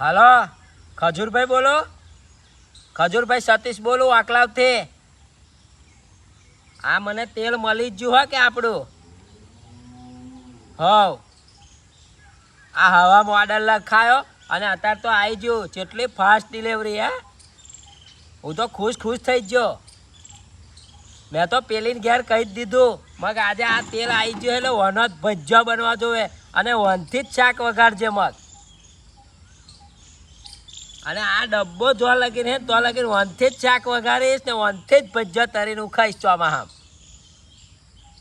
હાલો, ખજૂરભાઈ બોલો. ખજૂરભાઈ સતીશ બોલું, આકલાવથી. આ મને તેલ મળી જ હો કે આપણું? હોવ. આ હવા મોડલ લખાયો અને અત્યારે તો આવી ગયું જેટલી ફાસ્ટ ડિલિવરી હે. હું તો ખુશ ખુશ થઈ ગયો મેં તો પેલીને ઘેર કહી જ દીધું. મગ આજે આ તેલ આવી ગયું એટલે વન જ ભજ્જો બનવા જોવે અને વનથી જ શાક વગાડજે મગ. અને આ ડબ્બો જો લગીને તો લગીને વનથી જ શાક વગાડીશ ને વનથી જ ભજ્જા તરીને ઉખાઈશ ચોમાહામ.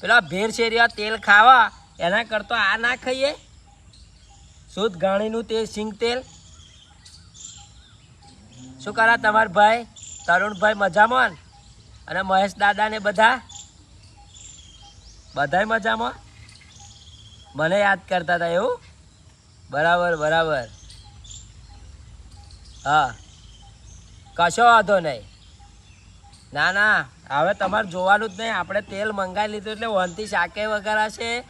પેલા ભેર શેરીયા, તેલ ખાવા, એના કરતો આ ના ખાઈએ. શુદ્ધ ઘાણીનું તેલ, સિંગ તેલ. શું કરા તમારા ભાઈ? તરુણભાઈ મજામાં? અને મહેશ દાદા ને બધા? બધાય મજામાં? મને યાદ કરતા હતા એવું? બરાબર બરાબર. હા. કશો વાંધો નહીં. ના ના. હવે તમારે જોવાનું જ નહીં. આપણે તેલ મંગાવી લીધું એટલે વનથી શાકે વગરાશે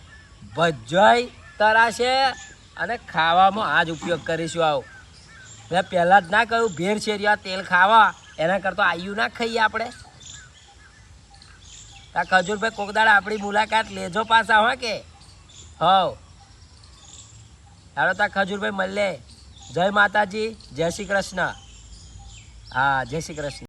ભજાઈ તરાશે અને ખાવામાં આ જ ઉપયોગ કરીશું આવું. મેં પહેલાં જ ના કહ્યું ભેર શેરિયા તેલ ખાવા, એના કરતાં આયુ ના ખાઈએ આપણે. આ ખજૂરભાઈ કોકદાડ આપણી મુલાકાત લેજો પાછા, હો કે? હવ. હાલો તા ખજૂરભાઈ મળીએ જય માતાજી જય શ્રી કૃષ્ણ. હા જય શ્રી કૃષ્ણ.